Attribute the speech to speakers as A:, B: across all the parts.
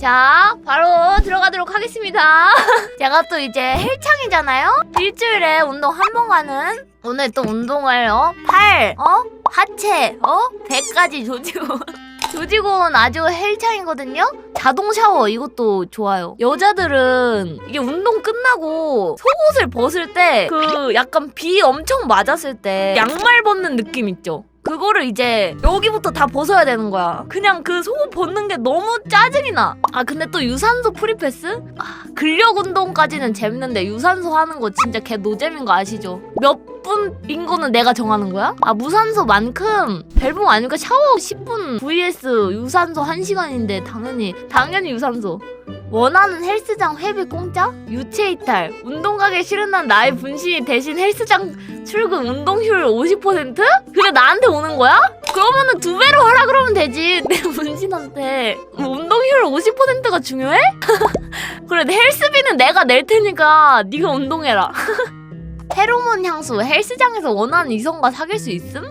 A: 자, 바로 들어가도록 하겠습니다. 제가 또 이제 헬창이잖아요? 일주일에 운동 한 번 가는 오늘 또 운동을 어? 팔, 어? 하체, 어? 배까지 조지고 조지고 온 아주 헬창이거든요? 자동 샤워 이것도 좋아요. 여자들은 이게 운동 끝나고 속옷을 벗을 때 그 약간 비 엄청 맞았을 때 양말 벗는 느낌 있죠? 그거를 이제 여기부터 다 벗어야 되는 거야. 그냥 그 속옷 벗는 게 너무 짜증이 나. 아 근데 또 유산소 프리패스? 아, 근력 운동까지는 재밌는데 유산소 하는 거 진짜 개 노잼인 거 아시죠? 몇 분인 거는 내가 정하는 거야? 아 무산소만큼 벨붕 아니니까 샤워 10분 vs 유산소 1시간인데 당연히 당연히 유산소. 원하는 헬스장 회비 공짜? 유체 이탈. 운동 가기 싫은 난 나의 분신이 대신 헬스장 출근 운동휴일 50%? 그게 나한테 오는 거야? 그러면은 두 배로 하라 그러면 되지. 내 분신한테 뭐 운동휴일 50%가 중요해? 그래 헬스비는 내가 낼 테니까 네가 운동해라. 페로몬 향수 헬스장에서 원하는 이성과 사귈 수 있음?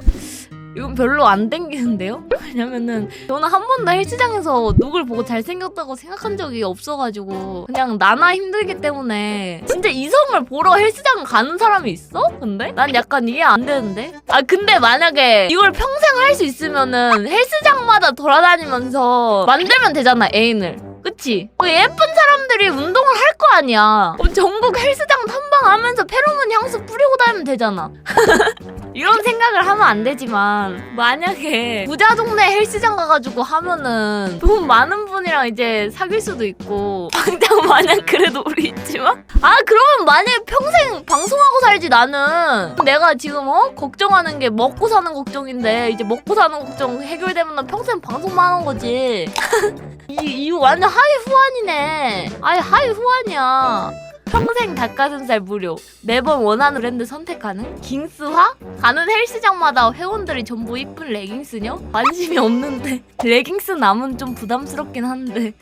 A: 이건 별로 안 땡기는데요? 왜냐면은 저는 한 번도 헬스장에서 누굴 보고 잘생겼다고 생각한 적이 없어가지고 그냥 나나 힘들기 때문에 진짜 이성을 보러 헬스장 가는 사람이 있어? 근데? 난 약간 이해 안 되는데? 아 근데 만약에 이걸 평생 할 수 있으면은 헬스장마다 돌아다니면서 만들면 되잖아 애인을 그치? 그 예쁜 사람들이 운동을 할 거 아니야 그럼 전국 헬스장 탐방하면서 페로몬 향수 뿌리고 다니면 되잖아. 이런 생각을 하면 안 되지만 만약에 부자 동네 헬스장 가가지고 하면은 돈 많은 분이랑 이제 사귈 수도 있고 당장 마냥 그래도 우리 있지만? 아 그러면 만약에 평생 방송하고 살지 나는. 내가 지금 어? 걱정하는 게 먹고 사는 걱정인데 이제 먹고 사는 걱정 해결되면 난 평생 방송만 하는 거지. 이 이거 완전 하위 후환이네. 아예 하위 후환이야 평생 닭가슴살 무료. 매번 원하는 브랜드 선택 가능? 깅스화? 가는 헬스장마다 회원들이 전부 이쁜 레깅스녀? 관심이 없는데 레깅스 남은 좀 부담스럽긴 한데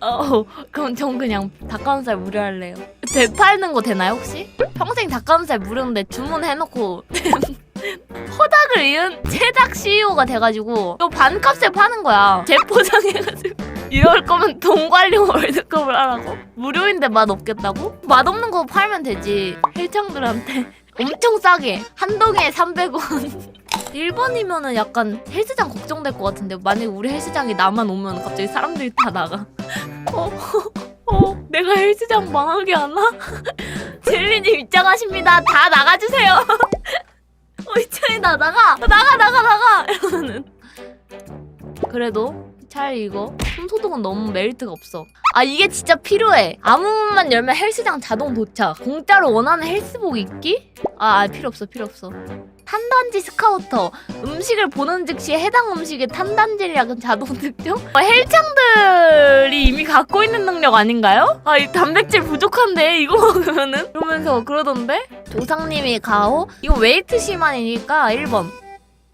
A: 어 그럼 전 그냥 닭가슴살 무료 할래요 되팔는 거 되나요 혹시? 평생 닭가슴살 무료인데 주문해놓고 허닥을 이은 제작 CEO가 돼가지고 또 반값에 파는 거야 재포장해가지고 이럴 거면 돈 관리용 월드컵을 하라고? 무료인데 맛 없겠다고? 맛 없는 거 팔면 되지. 헬창들한테 엄청 싸게 한 동에 300원. 일본이면은 약간 헬스장 걱정될 것 같은데 만약에 우리 헬스장에 나만 오면 갑자기 사람들이 다 나가. 어, 어, 내가 헬스장 망하게 하나? 젤리님 입장하십니다. 다 나가주세요. 어, 이차이 나 나가, 나가, 나가, 나가. 이러면은 그래도 차라리 이거 손소독은 너무 메리트가 없어 아 이게 진짜 필요해 아무 문만 열면 헬스장 자동 도착 공짜로 원하는 헬스복 입기? 아, 아 필요 없어 필요 없어 탄단지 스카우터 음식을 보는 즉시 해당 음식의 탄단질약은 자동 특정? 어, 헬창 들이 이미 갖고 있는 능력 아닌가요? 아 이 단백질 부족한데 이거 먹으면은? 그러면서 그러던데? 조상님이 가오? 이거 웨이트 시만이니까 1번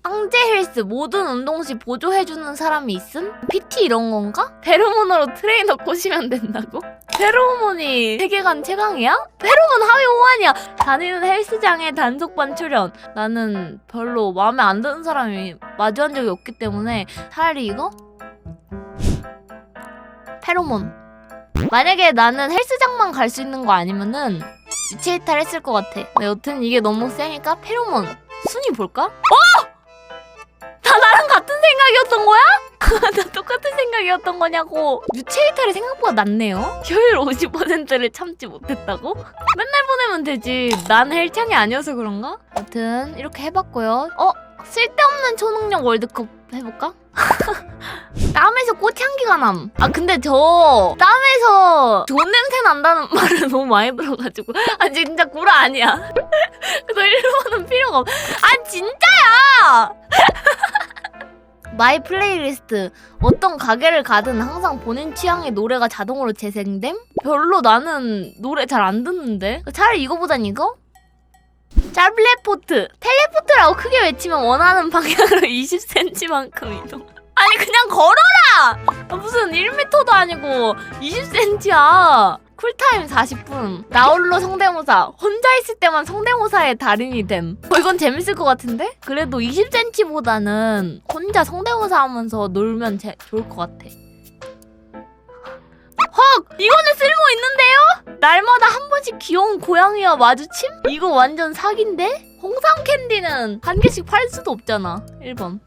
A: 황제 헬스 모든 운동 시 보조해주는 사람이 있음? PT 이런 건가? 페로몬으로 트레이너 꼬시면 된다고? 페로몬이 세계관 최강이야? 페로몬 하위 호환이야. 다니는 헬스장에 단속반 출연. 나는 별로 마음에 안 드는 사람이 마주한 적이 없기 때문에 차라리 이거? 페로몬. 만약에 나는 헬스장만 갈 수 있는 거 아니면은 유체 이탈 했을 것 같아. 근데 여튼 이게 너무 세니까 페로몬. 순위 볼까? 어! 다 나랑 같은 생각이었던 거야? 다 똑같은 생각이었던 거냐고. 유체 이탈이 생각보다 낫네요. 효율 50%를 참지 못했다고? 맨날 보내면 되지. 난 헬창이 아니어서 그런가? 여튼 이렇게 해봤고요. 어? 쓸데없는 초능력 월드컵 해볼까? 땀에서 꽃향기가 남. 아 근데 저 땀에서 좋은 냄새 난다는 말을 너무 많이 들어가지고 아 진짜 구라 아니야. 그래서 일본은 필요가 없. 아 진짜야. 마이 플레이리스트 어떤 가게를 가든 항상 본인 취향의 노래가 자동으로 재생됨? 별로 나는 노래 잘 안 듣는데 차라리 이거보단 이거? 짤레포트 텔레포트라고 크게 외치면 원하는 방향으로 20cm만큼 이동 아니 그냥 걸어라 아, 무슨 1m도 아니고 20cm야 쿨타임 40분. 나홀로 성대모사. 혼자 있을 때만 성대모사의 달인이 됨. 어, 이건 재밌을 것 같은데? 그래도 20cm보다는 혼자 성대모사 하면서 놀면 제, 좋을 것 같아. 헉! 이거는 쓸모 있는데요? 날마다 한 번씩 귀여운 고양이와 마주침? 이거 완전 사기인데? 홍삼 캔디는 한 개씩 팔 수도 없잖아. 1번.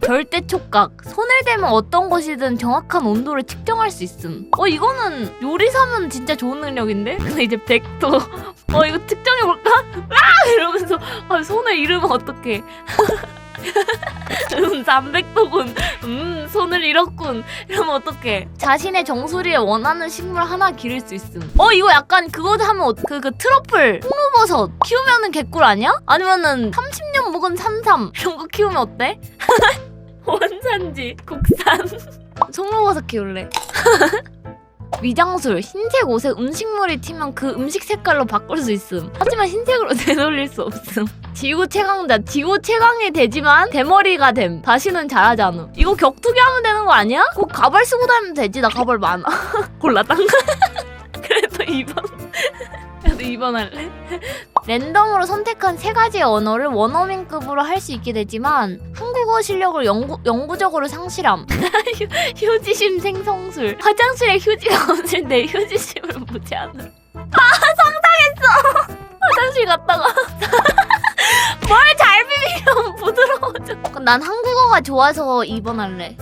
A: 절대 촉각. 손을 대면 어떤 것이든 정확한 온도를 측정할 수 있음. 어 이거는 요리사면 진짜 좋은 능력인데? 근데 이제 백도 어 이거 측정해볼까? 아! 이러면서 아, 손을 잃으면 어떡해. 음 300도군. 음 손을 잃었군. 이러면 어떡해. 자신의 정수리에 원하는 식물 하나 기를 수 있음. 어 이거 약간 그거 하면 어, 그, 그 트러플 홍로버섯 키우면은 개꿀 아니야? 아니면은 30년 묵은 산삼 이런 거 키우면 어때? 원산지 국산 송로버섯 키울래 위장술 흰색 옷에 음식물이 튀면 그 음식 색깔로 바꿀 수 있음 하지만 흰색으로 되돌릴 수 없음 지구 최강자 지구 최강이 되지만 대머리가 됨 다시는 잘하지 않음 이거 격투기 하면 되는 거 아니야? 꼭 가발 쓰고 다니면 되지 나 가발 많아 딴 그래도 2번 그래도 2번 할래 랜덤으로 선택한 세 가지의 언어를 원어민급으로 할 수 있게 되지만 한국어 실력을 영구, 영구적으로 상실함. 휴- 휴지심 생성술. 화장실에 휴지가 없을 때 휴지심을 무제한으로. 아 난 한국어가 좋아서 2번 할래.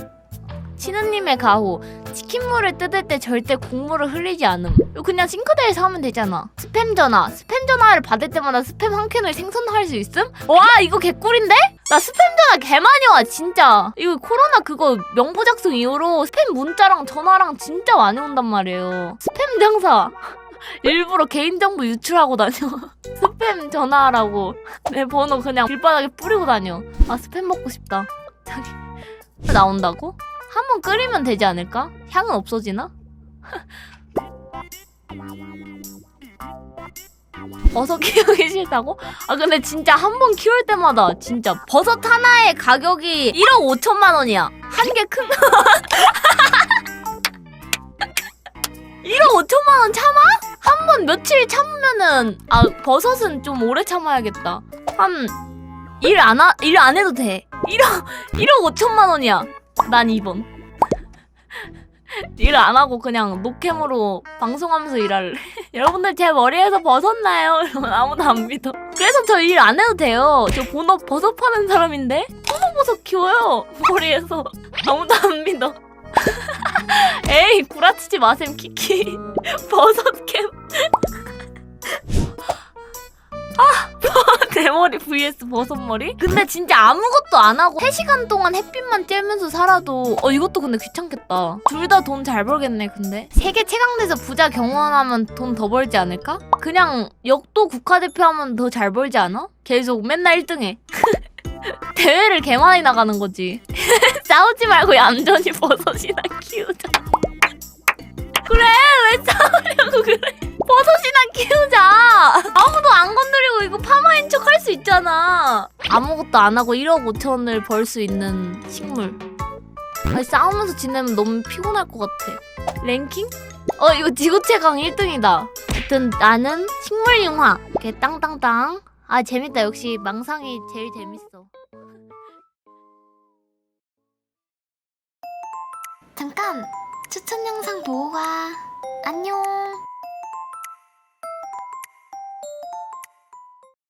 A: 신우님의 가호. 치킨물을 뜯을 때 절대 국물을 흘리지 않음. 이거 그냥 싱크대에서 하면 되잖아. 스팸 전화. 스팸 전화를 받을 때마다 스팸 한 캔을 생성할 수 있음? 와 이거 개꿀인데? 나 스팸 전화 개 많이 와 진짜. 이거 코로나 그거 명부 작성 이후로 스팸 문자랑 전화랑 진짜 많이 온단 말이에요. 스팸 장사. 일부러 개인정보 유출하고 다녀. 스팸 전화라고 내 번호 그냥 길바닥에 뿌리고 다녀. 아 스팸 먹고 싶다. 저기 나온다고? 한 번 끓이면 되지 않을까? 향은 없어지나? 버섯 키우기 싫다고? 아 근데 진짜 한 번 키울 때마다 진짜 버섯 하나의 가격이 1억 5천만 원이야 한 개큰거 1억 5천만 원 참아? 한 번 며칠 참으면은 아 버섯은 좀 오래 참아야겠다. 한 일 안 하, 일 안 해도 돼. 1억 1억 5천만 원이야. 난 2번. 일 안 하고 그냥 노캠으로 방송하면서 일할래. 여러분들 제 머리에서 벗었나요? 아무도 안 믿어. 그래서 저 일 안 해도 돼요. 저 본업 버섯 파는 사람인데? 버섯 키워요 머리에서. 아무도 안 믿어 에이 구라치지 마셈 키키. 버섯캠. 아 대머리 vs 버섯머리? 근데 진짜 아무것도 안 하고 3시간 동안 햇빛만 쬐면서 살아도 어 이것도 근데 귀찮겠다. 둘 다 돈 잘 벌겠네 근데. 세계 최강대에서 부자 경원하면 돈 더 벌지 않을까? 그냥 역도 국가대표 하면 더 잘 벌지 않아? 계속 맨날 1등해. 대회를 개 많이 나가는 거지. 싸우지 말고 얌전히 버섯이나 키우자 그래? 왜 싸우려고 그래? 버섯이나 키우자. 아무도 안 건드리고 이거 파마인 척 할 수 있잖아. 아무것도 안 하고 1억 5천을 벌 수 있는 식물. 아니 싸우면서 지내면 너무 피곤할 것 같아. 랭킹? 어 이거 지구 최강 1등이다. 하여튼 나는 식물 융화. 이렇게 땅땅땅. 아 재밌다. 역시 망상이 제일 재밌어. 잠깐 추천 영상 보고 가 안녕